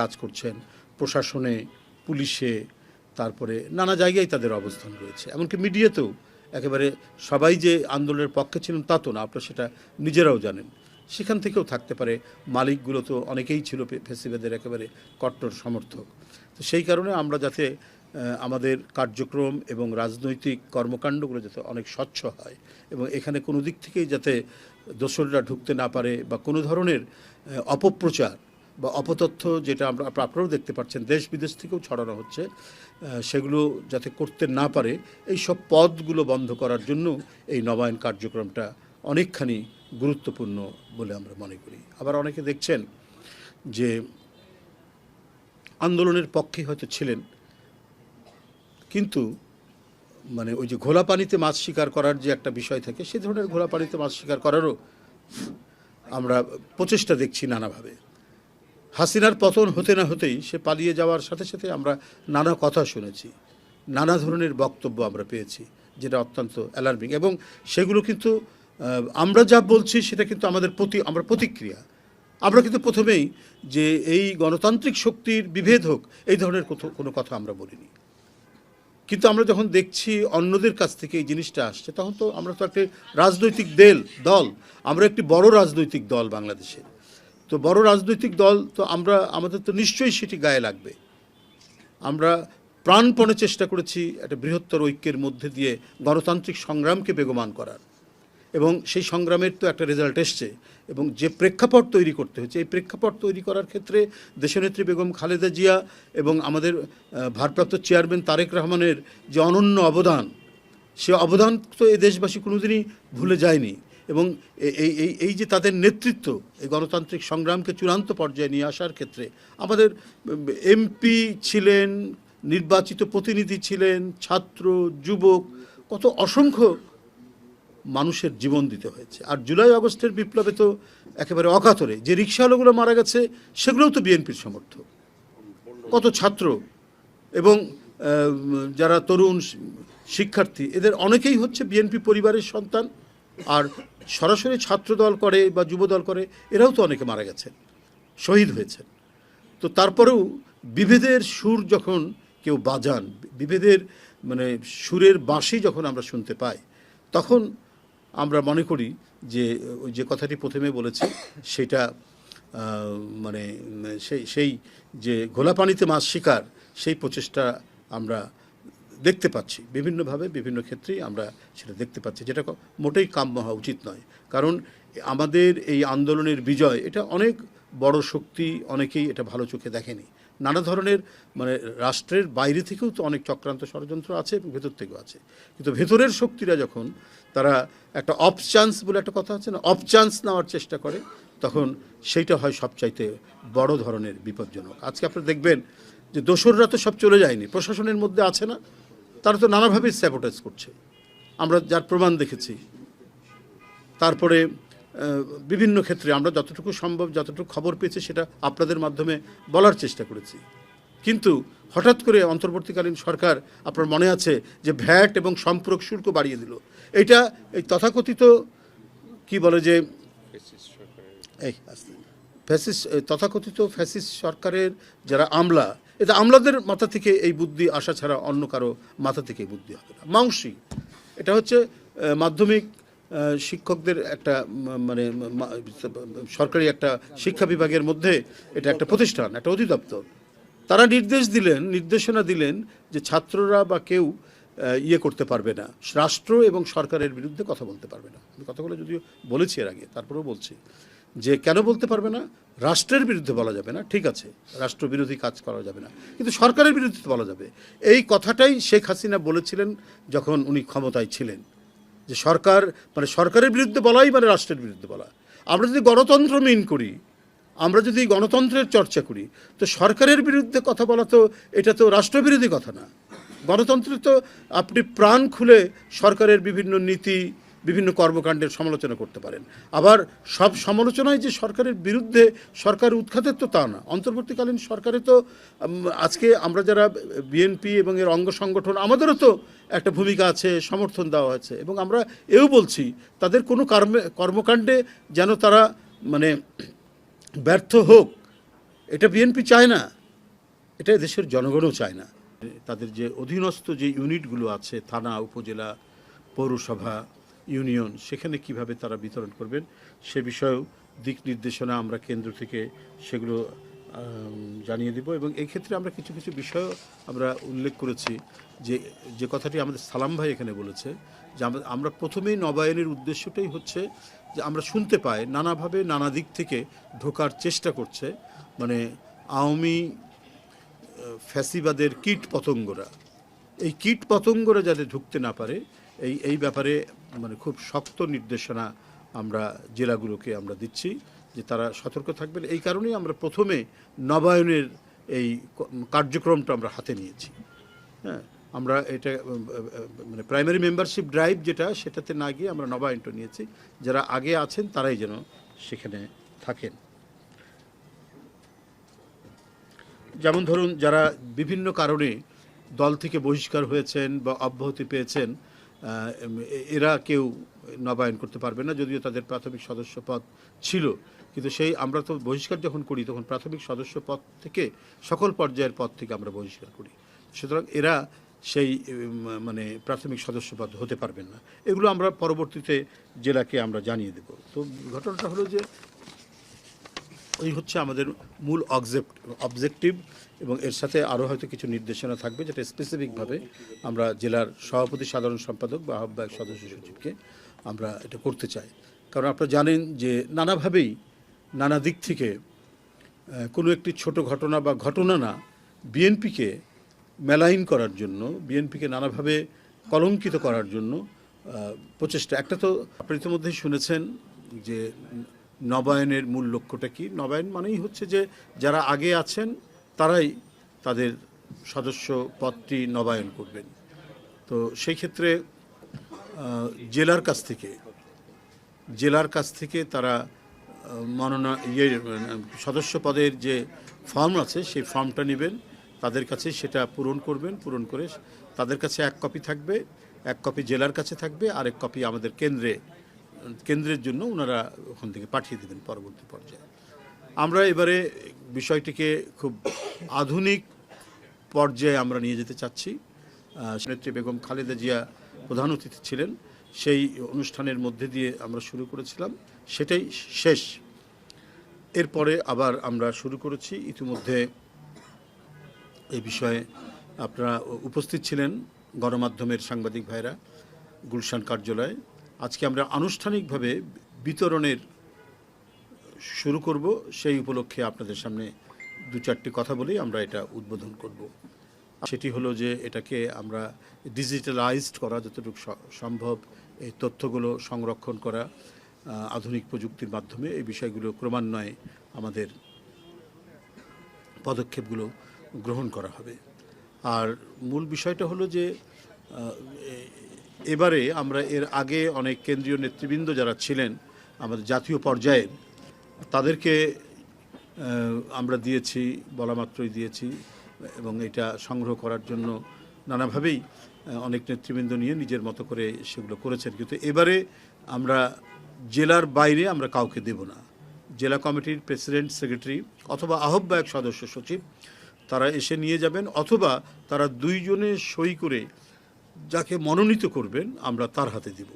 কাজ করছেন, প্রশাসনে, পুলিশে, তারপরে নানা জায়গায় তাদের অবস্থান রয়েছে। এমনকি মিডিয়াতেও একেবারে সবাই যে আন্দোলনের পক্ষে ছিলেন তা তো না, আপনারা সেটা নিজেরাও জানেন। সেখান থেকেও থাকতে পারে, মালিকগুলো তো অনেকেই ছিল ফেসিবাদের একেবারে কট্টর সমর্থক। তো সেই কারণে আমরা যাতে আমাদের কার্যক্রম এবং রাজনৈতিক কর্মকাণ্ডগুলো যাতে অনেক স্বচ্ছ হয় এবং এখানে কোনো দিক থেকেই যাতে দোসররা ঢুকতে না পারে বা কোনো ধরনের অপপ্রচার বা অপতথ্য যেটা আমরা আপনারাও দেখতে পাচ্ছেন, দেশ বিদেশ থেকেও ছড়ানো হচ্ছে সেগুলো যাতে করতে না পারে, এই সব পদগুলো বন্ধ করার জন্য এই নবায়ন কার্যক্রমটা অনেকখানি গুরুত্বপূর্ণ বলে আমরা মনে করি। আবার অনেকে দেখছেন যে আন্দোলনের পক্ষে হয়তো ছিলেন, কিন্তু মানে ওই যে ঘোলা পানিতে মাছ শিকার করার যে একটা বিষয় থাকে, সে ধরনের ঘোলা পানিতে মাছ শিকার করারও আমরা প্রচেষ্টা দেখছি নানাভাবে। হাসিনার পতন হতে না হতেই সে পালিয়ে যাওয়ার সাথে সাথে আমরা নানা কথা শুনেছি, নানা ধরনের বক্তব্য আমরা পেয়েছি, যেটা অত্যন্ত অ্যালার্মিং এবং সেগুলো কিন্তু আমরা যা বলছি সেটা কিন্তু আমাদের প্রতি, আমরা প্রতিক্রিয়া। আমরা কিন্তু প্রথমেই যে এই গণতান্ত্রিক শক্তির বিভেদ হোক, এই ধরনের কোনো কথা আমরা বলিনি। কিন্তু আমরা যখন দেখছি অন্যদের কাছ থেকে এই জিনিসটা আসছে, তখন তো আমরা তো একটি রাজনৈতিক দেল, দল। আমরা একটি বড় রাজনৈতিক দল বাংলাদেশে তো বড় রাজনৈতিক দল, তো আমরা, আমাদের তো নিশ্চয়ই সেটি গায়ে লাগবে। আমরা প্রাণপণে চেষ্টা করেছি একটা বৃহত্তর ঐক্যের মধ্যে দিয়ে গণতান্ত্রিক সংগ্রামকে বেগমান করার। এবং সেই সংগ্রামের তো একটা রেজাল্ট এসছে। এবং যে প্রেক্ষাপট তৈরি করতে হচ্ছে এই প্রেক্ষাপট তৈরি করার ক্ষেত্রে দেশনেত্রী বেগম খালেদা জিয়া এবং আমাদের ভারপ্রাপ্ত চেয়ারম্যান তারেক রহমানের যে অনন্য অবদান, সে অবদান তো এই দেশবাসী কোনোদিনই ভুলে যায়নি। এবং এই এই এই যে তাদের নেতৃত্ব, এই গণতান্ত্রিক সংগ্রামকে চূড়ান্ত পর্যায়ে নিয়ে আসার ক্ষেত্রে আমাদের এমপি ছিলেন, নির্বাচিত প্রতিনিধি ছিলেন, ছাত্র, যুবক, কত অসংখ্য মানুষের জীবন দিতে হয়েছে। আর জুলাই আগস্টের বিপ্লবে তো একেবারে অকাতরে যে রিক্সাওয়ালাগুলো মারা গেছে, সেগুলোও তো বিএনপির সমর্থক। কত ছাত্র এবং যারা তরুণ শিক্ষার্থী, এদের অনেকেই হচ্ছে বিএনপি পরিবারের সন্তান। আর সরাসরি ছাত্রদল করে বা যুবদল করে, এরাও তো অনেকে মারা গেছেন, শহীদ হয়েছেন। তো তারপরেও বিভেদের সুর যখন কেউ বাজান, বিভেদের মানে সুরের বাঁশি যখন আমরা শুনতে পাই, তখন আমরা মনে করি যে, ওই যে কথাটি প্রথমে বলেছি, সেটা মানে সেই সেই যে ঘোলা পানিতে মাছ শিকার, সেই প্রচেষ্টা আমরা দেখতে পাচ্ছি। বিভিন্নভাবে বিভিন্ন ক্ষেত্রেই আমরা সেটা দেখতে পাচ্ছি, যেটা মোটেই কাম্য হওয়া উচিত নয়। কারণ আমাদের এই আন্দোলনের বিজয়, এটা অনেক বড় শক্তি অনেকেই এটা ভালো চোখে দেখেনি। নানা ধরনের মানে রাষ্ট্রের বাইরে থেকেও তো অনেক চক্রান্ত ষড়যন্ত্র আছে এবং ভেতর থেকেও আছে। কিন্তু ভেতরের শক্তিরা যখন তারা একটা অফ চান্স বলে একটা কথা আছে না, অফ চান্স নেওয়ার চেষ্টা করে, তখন সেইটা হয় সবচাইতে বড় ধরনের বিপজ্জনক। আজকে আপনারা দেখবেন যে দোসররা তো সব চলে যায়নি, প্রশাসনের মধ্যে আছে না তারা তো নানাভাবেই স্যাবোটাইজ করছে। আমরা যার প্রমাণ দেখেছি। তারপরে বিভিন্ন ক্ষেত্রে আমরা যতটুকু সম্ভব, যতটুকু খবর পেয়েছি সেটা আপনাদের মাধ্যমে বলার চেষ্টা করেছি। কিন্তু হঠাৎ করে অন্তর্বর্তীকালীন সরকার আপনার মনে আছে যে ভ্যাট এবং সম্পূরক শুল্ক বাড়িয়ে দিল। এটা এই তথাকথিত, কি বলে যে, এই। ফ্যাসিস তথাকথিত ফ্যাসিস সরকারের যারা আমলা এটা আমলাদের মাথা থেকে এই বুদ্ধি আসা ছাড়া অন্য কারও মাথা থেকে বুদ্ধি হবে না। মাংসি এটা হচ্ছে মাধ্যমিক শিক্ষকদের একটা মানে সরকারি একটা শিক্ষা বিভাগের মধ্যে এটা একটা প্রতিষ্ঠান, একটা অধিদপ্তর। তারা নির্দেশ দিলেন, নির্দেশনা দিলেন যে ছাত্ররা বা কেউ ইয়ে করতে পারবে না। রাষ্ট্র এবং সরকারের বিরুদ্ধে কথা বলতে পারবে না। আমি কথাগুলো যদিও বলেছি এর আগে, তারপরেও বলছি। যে কেন বলতে পারবে না? রাষ্ট্রের বিরুদ্ধে বলা যাবে না, ঠিক আছে। রাষ্ট্রবিরোধী কাজ করা যাবে না। কিন্তু সরকারের বিরুদ্ধে তো বলা যাবে। এই কথাটাই শেখ হাসিনা বলেছিলেন যখন উনি ক্ষমতায় ছিলেন। যে সরকার মানে সরকারের বিরুদ্ধে বলাই মানে রাষ্ট্রের বিরুদ্ধে বলা। আমরা যদি গণতন্ত্র মিন করি, আমরা যদি গণতন্ত্রের চর্চা করি, তো সরকারের বিরুদ্ধে কথা বলা তো, এটা তো রাষ্ট্রবিরোধী কথা না। গণতন্ত্রে তো আপনি প্রাণ খুলে সরকারের বিভিন্ন নীতি বিভিন্ন কর্মকাণ্ডের সমালোচনা করতে পারেন। আবার সব সমালোচনায় যে সরকারের বিরুদ্ধে সরকার উৎখাতের তো তা না। অন্তর্বর্তীকালীন সরকারে তো আজকে আমরা যারা বিএনপি এবং এর অঙ্গ সংগঠন, আমাদেরও তো একটা ভূমিকা আছে, সমর্থন দেওয়া আছে এবং আমরা এও বলছি, তাদের কোনো কর্মে, কর্মকাণ্ডে যেন তারা মানে ব্যর্থ হোক, এটা বিএনপি চায় না, এটা দেশের জনগণও চায় না। তাদের যে অধীনস্থ যে ইউনিটগুলো আছে, থানা, উপজেলা, পৌরসভা ইউনিয়ন, সেখানে কীভাবে তারা বিতরণ করবেন, সে বিষয়েও দিক নির্দেশনা আমরা কেন্দ্র থেকে সেগুলো জানিয়ে দেব এবং এই ক্ষেত্রে আমরা কিছু কিছু বিষয় আমরা উল্লেখ করেছি যে যে কথাটি আমাদের সালাম ভাই এখানে বলেছে যে আমরা প্রথমেই নবায়নের উদ্দেশ্যটাই হচ্ছে যে আমরা শুনতে পাই, নানাভাবে নানা দিক থেকে ঢোকার চেষ্টা করছে মানে আওয়ামী ফ্যাসিবাদের কীট পতঙ্গরা এই কীট পতঙ্গরা যাতে ঢুকতে না পারে, এই এই ব্যাপারে মানে খুব শক্ত নির্দেশনা আমরা জেলাগুলোকে আমরা দিচ্ছি যে তারা সতর্ক থাকবেন। এই কারণেই আমরা প্রথমে নবায়নের এই কার্যক্রমটা আমরা হাতে নিয়েছি। হ্যাঁ আমরা এটা মানে প্রাইমারি মেম্বারশিপ ড্রাইভ যেটা, সেটাতে না গিয়ে আমরা নবায়নটা নিয়েছি। যারা আগে আছেন, তারাই যেন সেখানে থাকেন। যেমন ধরুন, যারা বিভিন্ন কারণে দল থেকে বহিষ্কার হয়েছেন বা অব্যাহতি পেয়েছেন এরা কেউ নবায়ন করতে পারবে না, যদিও তাদের প্রাথমিক সদস্য পদ ছিল। কিন্তু সেই আমরা তো বহিষ্কার যখন করি, তখন প্রাথমিক সদস্য পদ থেকে সকল পর্যায়ের পদ থেকে আমরা বহিষ্কার করি। সুতরাং এরা সেই মানে প্রাথমিক সদস্য পদ হতে পারবেন না। এগুলো আমরা পরবর্তীতে জেলাকে আমরা জানিয়ে দেব। তো ঘটনাটা হলো যে এই হচ্ছে আমাদের মূল অবজেক্ট অবজেক্টিভ এবং এর সাথে আরও হয়তো কিছু নির্দেশনা থাকবে যেটা স্পেসিফিকভাবে আমরা জেলার সভাপতি সাধারণ সম্পাদক বা আহ্বায়ক সদস্য সচিবকে আমরা এটা করতে চাই। কারণ আপনারা জানেন যে নানাভাবেই নানা দিক থেকে কোনো একটি ছোট ঘটনা বা ঘটনা না বিএনপিকে মেলাইন করার জন্য, বিএনপিকে নানাভাবে কলঙ্কিত করার জন্য প্রচেষ্টা। একটা তো আপনি ইতিমধ্যেই শুনেছেন যে নবায়নের মূল লক্ষ্যটা কি? নবায়ন মানেই হচ্ছে যে যারা আগে আছেন তারাই তাদের সদস্য পদটি নবায়ন করবেন। তো সেই ক্ষেত্রে জেলার কাছ থেকে জেলার কাছ থেকে তারা আহ, মনোনয়ন ইয়ে সদস্য পদের যে ফর্ম আছে সেই ফর্মটা নেবেন। তাদের কাছে সেটা পূরণ করবেন পূরণ করে তাদের কাছে এক কপি থাকবে এক কপি জেলার কাছে থাকবে আর এক কপি আমাদের কেন্দ্রে কেন্দ্রের জন্য ওনারা ওখান থেকে পাঠিয়ে দেবেন পরবর্তী পর্যায়ে। আমরা এবারে বিষয়টিকে খুব আধুনিক পর্যায়ে আমরা নিয়ে যেতে চাচ্ছি। নেত্রী বেগম খালেদা জিয়া প্রধান অতিথি ছিলেন। সেই অনুষ্ঠানের মধ্যে দিয়ে আমরা শুরু করেছিলাম। সেটাই শেষ। এরপরে আবার আমরা শুরু করেছি। ইতিমধ্যে এই বিষয়ে আপনারা উপস্থিত ছিলেন গণমাধ্যমের সাংবাদিক ভাইরা গুলশান কার্যালয়ে। আজকে আমরা আনুষ্ঠানিকভাবে বিতরণের শুরু করব। সেই উপলক্ষে আপনাদের সামনে দু চারটি কথা বলেই আমরা এটা উদ্বোধন করব। সেটি হলো যে এটাকে আমরা ডিজিটালাইজড করা, যতটুকু সম্ভব এই তথ্যগুলো সংরক্ষণ করা আধুনিক প্রযুক্তির মাধ্যমে এই বিষয়গুলো ক্রমান্বয়ে আমাদের পদক্ষেপগুলো গ্রহণ করা হবে। আর মূল বিষয়টা হলো যে এবারে আমরা এর আগে অনেক কেন্দ্রীয় নেতৃবৃন্দ যারা ছিলেন, আমাদের জাতীয় পর্যায়ে, তাদেরকে আমরা দিয়েছি, বলা মাত্রই দিয়েছি, এবং এটা সংগ্রহ করার জন্য নানাভাবেই অনেক নেতৃবৃন্দ নিয়ে নিজের মতো করে সেগুলো করেছেন। কিন্তু এবারে আমরা জেলার বাইরে আমরা কাউকে দেব না। জেলা কমিটির প্রেসিডেন্ট, সেক্রেটারি অথবা আহ্বায়ক সদস্য সচিব, তারা এসে নিয়ে যাবেন, অথবা তারা দুইজনে সই করে যাকে মনোনীত করবেন আমরা তার হাতে দিব।